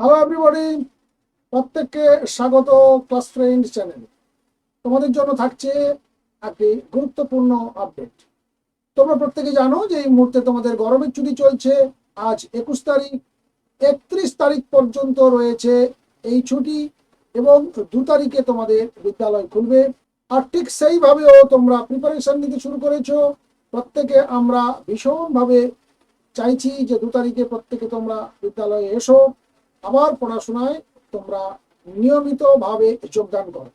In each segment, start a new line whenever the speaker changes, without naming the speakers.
Hello everybody প্রত্যেককে স্বাগত class friend channel তোমাদের জন্য থাকছে একটি গুরুত্বপূর্ণ আপডেট তোমরা প্রত্যেকে জানো যে এই মুহূর্তে তোমাদের গরমের ছুটি চলছে। আজ একুশ তারিখ, একত্রিশ তারিখ পর্যন্ত রয়েছে এই ছুটি এবং দু তারিখে তোমাদের বিদ্যালয় খুলবে। আর ঠিক সেইভাবেও তোমরা প্রিপারেশন নিতে শুরু করেছ। প্রত্যেকে আমরা ভীষণভাবে চাইছি যে দু তারিখে প্রত্যেকে তোমরা বিদ্যালয়ে এসো। আবার পড়াশোনায় তোমরা নিয়মিতভাবে যোগদান করো।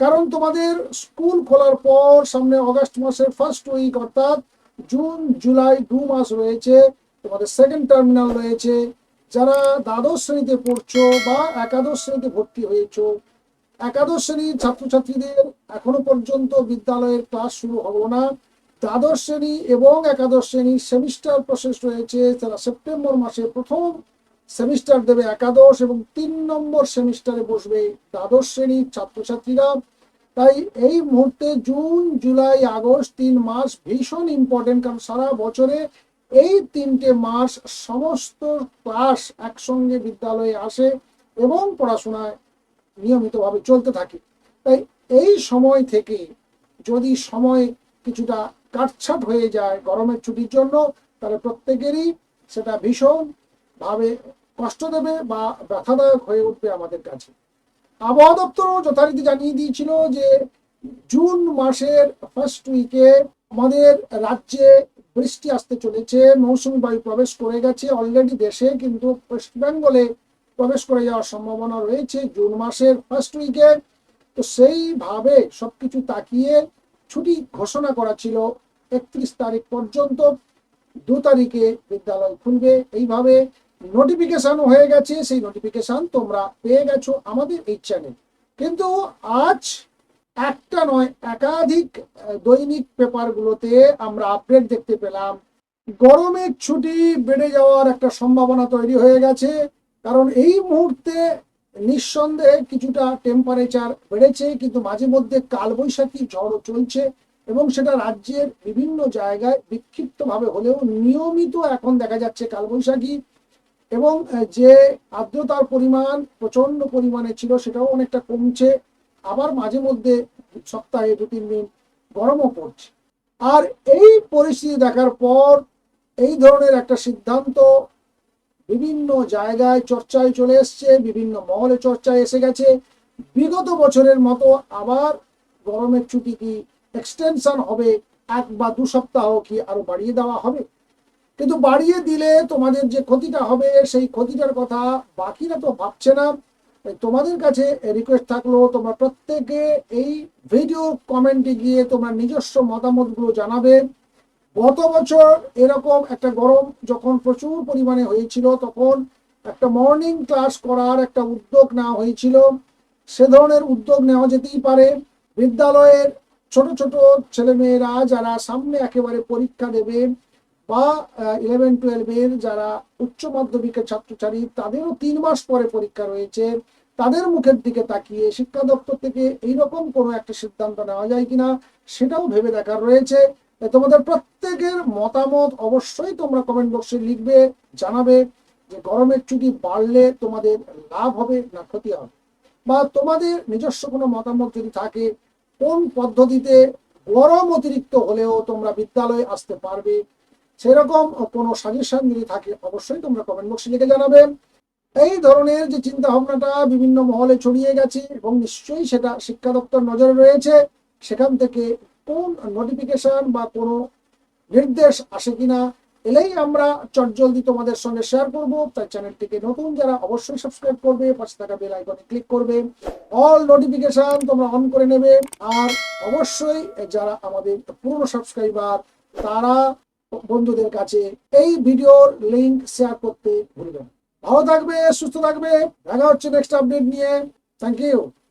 কারণ তোমাদের স্কুল খোলার পর সামনে অগস্ট মাসের ফার্স্ট উইক অর্থাৎ জুন, জুলাই দু মাস রয়েছে, তোমাদের সেকেন্ড টার্মিনাল রয়েছে। যারা দ্বাদশ শ্রেণীতে পড়ছো বা একাদশ শ্রেণীতে ভর্তি হয়েছো, একাদশ শ্রেণির ছাত্রছাত্রীদের এখনও পর্যন্ত বিদ্যালয়ের ক্লাস শুরু হলো না। দ্বাদশ শ্রেণি এবং একাদশ শ্রেণির সেমিস্টার প্রসেস রয়েছে তারা সেপ্টেম্বর মাসে প্রথম সেমিস্টার দেবে একাদশ এবং তিন নম্বর সেমিস্টারে বসবে দ্বাদশ শ্রেণির ছাত্রছাত্রীরা। তাই এই মুহূর্তে জুন, জুলাই, আগস্ট তিন মাস ভীষণ ইম্পর্টেন্ট কারণ সারা বছরে এই তিনটে মাস সমস্ত ক্লাস একসঙ্গে বিদ্যালয়ে আসে এবং পড়াশোনায় নিয়মিতভাবে চলতে থাকে। তাই এই সময় থেকে যদি সময় কিছুটা কাটছাট হয়ে যায় গরমের ছুটির জন্য, তাহলে প্রত্যেকেরই সেটা ভীষণ ভাবে কষ্ট দেবে বা ব্যথাদায়ক হয়ে উঠবে আমাদের কাছে। আবহাওয়া দপ্তরও যথারীতি জানিয়ে দিয়েছিল যে, জুন মাসের ফার্স্ট উইকে আমাদের রাজ্যে বৃষ্টি আসতে চলেছে, মৌসুমি বায়ু প্রবেশ করে গেছে। অলরেডি দেশে কিন্তু ওয়েস্ট বেঙ্গলে প্রবেশ করে যাওয়ার সম্ভাবনা রয়েছে জুন মাসের ফার্স্ট উইকে তো সেইভাবে সবকিছু তাকিয়ে ছুটি ঘোষণা করা ছিল একত্রিশ তারিখ পর্যন্ত। দু তারিখে বিদ্যালয় খুলবে। এইভাবে নোটিফিকেশন হয়ে গেছে, সেই নোটিফিকেশন তোমরা পেয়ে গেছো আমাদের এই চ্যানেল কিন্তু আজ একটা নয়, একাধিক দৈনিক পেপারগুলোতে আমরা আপডেট দেখতে পেলাম। গরমের ছুটি বেড়ে যাওয়ার একটা সম্ভাবনা তৈরি হয়ে গেছে। কারণ এই মুহূর্তে নিঃসন্দেহে কিছুটা টেম্পারেচার বেড়েছে, কিন্তু মাঝে মধ্যে কালবৈশাখী ঝড়ও চলছে এবং সেটা রাজ্যের বিভিন্ন জায়গায় বিক্ষিপ্তভাবে হলেও নিয়মিত এখন দেখা যাচ্ছে কালবৈশাখী। এবং যে আর্দ্রতার পরিমাণ প্রচণ্ড পরিমাণে ছিল সেটাও অনেকটা কমছে। আবার মাঝে মধ্যে সপ্তাহে দু, তিন দিন গরমও পড়ছে। আর এই পরিস্থিতি দেখার পর এই ধরনের একটা সিদ্ধান্ত বিভিন্ন জায়গায় চর্চায় চলে এসছে, বিভিন্ন মহলে চর্চায় এসে গেছে। বিগত বছরের মতো আবার গরমের ছুটি কি এক্সটেনশন হবে? এক বা দু সপ্তাহ কি আরও বাড়িয়ে দেওয়া হবে? কিন্তু বাড়িয়ে দিলে তোমাদের যে ক্ষতিটা হবে, সেই ক্ষতিটার কথা বাকিরা তো ভাবছে না। তোমাদের কাছে রিকোয়েস্ট থাকল, তোমরা প্রত্যেকে এই ভিডিও কমেন্টে গিয়ে তোমরা নিজস্ব মতামতগুলো জানাবে। গত বছর এরকম একটা গরম যখন প্রচুর পরিমাণে হয়েছিল, তখন একটা মর্নিং ক্লাস করার একটা উদ্যোগ নেওয়া হয়েছিল। সে ধরনের উদ্যোগ নেওয়া যেতেই পারে। বিদ্যালয়ের ছোট ছোট ছেলেমেয়েরা যারা সামনে একেবারে পরীক্ষা দেবে বা ইলেভেন টুয়েলভের যারা উচ্চ মাধ্যমিকের ছাত্রছাত্রী, তাদেরও তিন মাস পরে পরীক্ষা রয়েছে। তাদের মুখের দিকে তাকিয়ে শিক্ষা দপ্তর থেকে এইরকম কোনো একটা সিদ্ধান্ত নেওয়া যায় কিনা, সেটাও ভেবে দেখার রয়েছে। তোমাদের প্রত্যেকের মতামত অবশ্যই তোমরা কমেন্ট বক্সে লিখবে, জানাবে যে গরমের ছুটি বাড়লে তোমাদের লাভ হবে না ক্ষতি হবে। বা তোমাদের নিজস্ব কোনো মতামত যদি থাকে, কোন পদ্ধতিতে গরম অতিরিক্ত হলেও তোমরা বিদ্যালয়ে আসতে পারবে সেরকম কোনো সাজেশন যদি থাকে, অবশ্যই তোমরা কমেন্ট বক্সে লিখে জানাবে। এই ধরনের যে চিন্তা ভাবনাটা বিভিন্ন মহলে ছড়িয়ে গেছে এবং নিশ্চয়ই সেটা শিক্ষা দপ্তর নজরে রয়েছে, সেখান থেকে কোন নোটিফিকেশন বা কোনো নির্দেশ আসে কিনা, এলেই আমরা চটজলদি তোমাদের সঙ্গে শেয়ার করব। তাই চ্যানেলটিকে নতুন যারা অবশ্যই সাবস্ক্রাইব করবে, পাশে থাকা বেল আইকনে ক্লিক করবে। অল নোটিফিকেশন তোমরা অন করে নেবে। আর অবশ্যই যারা আমাদের পুরনো সাবস্ক্রাইবার তারা বন্ধুদের কাছে এই ভিডিওর লিঙ্ক শেয়ার করতে ভুলবেন ভালো থাকবে, সুস্থ থাকবে। দেখা হচ্ছে নেক্সট আপডেট নিয়ে। Thank you